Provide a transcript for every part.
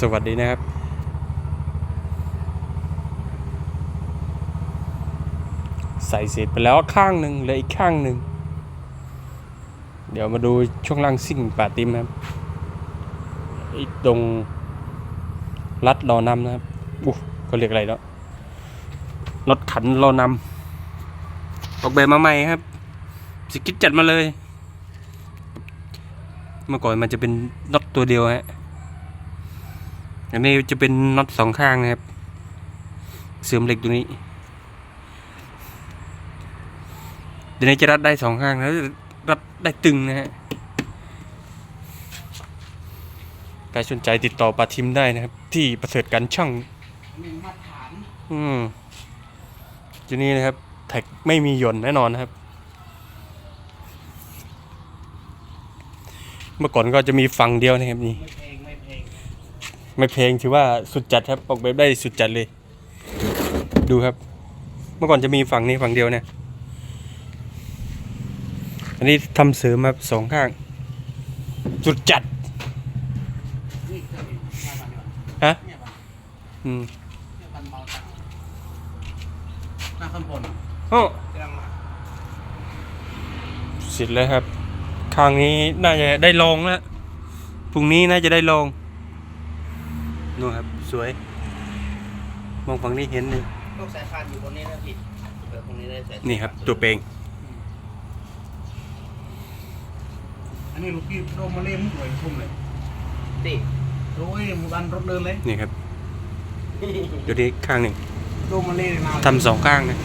สวัสดีนะครับ ใส่เสร็จไปแล้วข้างหนึ่งเหลืออีกข้างหนึ่ง เดี๋ยวมาดูช่วงล่างซิ่งป่าติมนะครับอีกตรงรัดรอนำนะครับอู้เขาเรียกอะไรเนาะรถขันรอนำออกแบบมาใหม่ครับ สกิดจัดมาเลย เมื่อก่อนมันจะเป็นน็อตตัวเดียวฮะ อันนี้จะเป็นน็อตสองข้างนะครับ เสริมเหล็กตรงนี้เดี๋ยวนี้จะรัดได้สองข้างแล้วรัดได้ตึงนะฮะใครสนใจติดต่อปาทิมได้นะครับ ที่ประเสริฐการช่างหนึ่งมาตรฐานอืมทีนี้นะครับ แท็กไม่มีหย่นแน่นอนนะครับ เมื่อก่อนก็จะมีฝั่งเดียวนะครับนี่ ไม่เพลงไม่เพลงไม่เพลงถือว่าสุดจัดครับออกแบบได้สุดจัดเลย ดูครับ เมื่อก่อนจะมีฝั่งนี้ฝั่งเดียวเนี่ย อันนี้ทำเสริมมาสองข้าง สุดจัดนี่เครื่องบินมาบ้านเนี่ยฮะเนี่ยบ้านอืมเนี่ยบ้านเบาจังหน้าข้างบนโอ้กำลังมาเสร็จแล้วครับข้างนี้น่าจะได้ลองแล้วพรุ่งนี้น่าจะได้ลอง นู่นครับสวย มองฝั่งนี้เห็นเลยต้องสายพานอยู่บนนี้นะพี่เปิดตรงนี้ได้สายนี่ครับ ตัวเปลงอันนี้ลูกพี่โดนมาเล่มหวยทุ่มเลยติโอ้ยหมู่บ้านรถเดินเลยนี่ครับเดี๋ยวนี้ข้างหนึ่งโดนมาเล่นานทำสองข้างนะ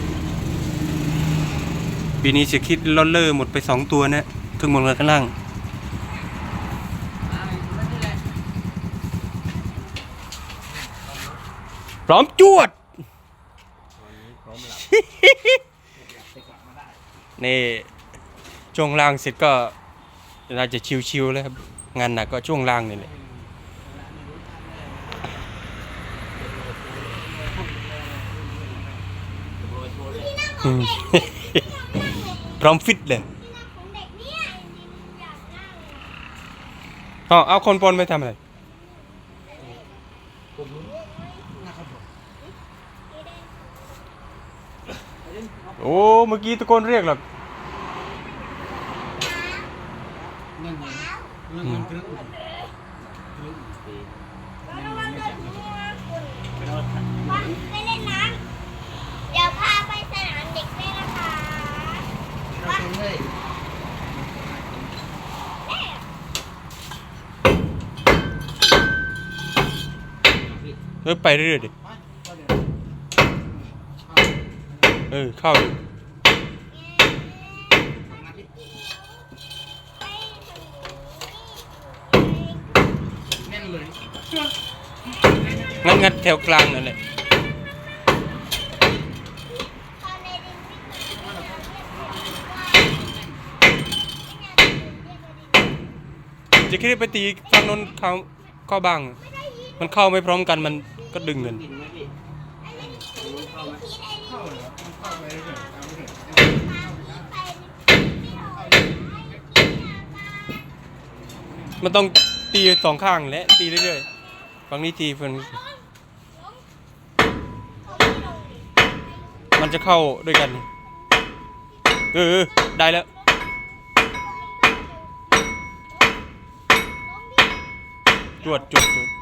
ปีนี้เสียคิดลอลเลอร์หมดไปสองตัวนะครึ่งบนกับข้างล่าง พร้อมจวด นี่ช่วงล่างเสร็จก็น่าจะชิวๆแล้วครับ งานหนักก็ช่วงล่างนี่แหละอืมพร้อมฟิตเลยของเด็กเนี่ยจริงๆอยากได้อ๋อเอาคนปนไปทำอะไร โอ้ เมื่อกี้ตะโกนเรียกหรอกเงินเงินเงินเงินครึ่งระวังโดนหัวคุณวันไปเล่นน้ำเดี๋ยวพาไปสนามเด็กเล่นนะคะเราเฮ้ยแม่เออไปเรื่อยๆดิ เออเข้าดิแน่นเลยงั้นงั้นแถวกลางนั่นแหละจะคิดไปตีฝั่งนนเข้าเข้าบ้าง มันเข้าไม่พร้อมกันมันก็ดึงกันกินไเข้าไหมเข้าเหรอเข้าไปเฉยเข้าไปเฉยมันต้องตีสองข้างและตีเรื่อยๆฝั่งนี้ตีฝั่งนี้มันจะเข้าด้วยกันเออเออได้แล้วจวดจวดจวด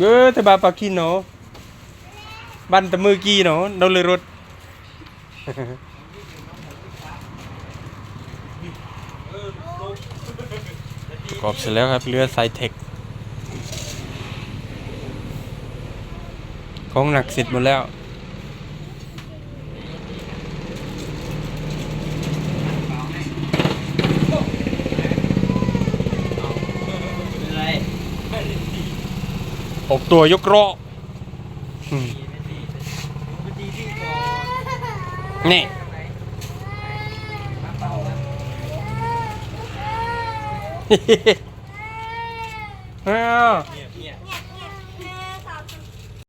เออแต่บาปากินเนาะบันแต่มือกี้เนาะเราเลยรถกรอบเสร็จแล้วครับเรือไซเทคของหนักเสร็จหมดแล้ว หกตัวยกโรนี่เฮ้ย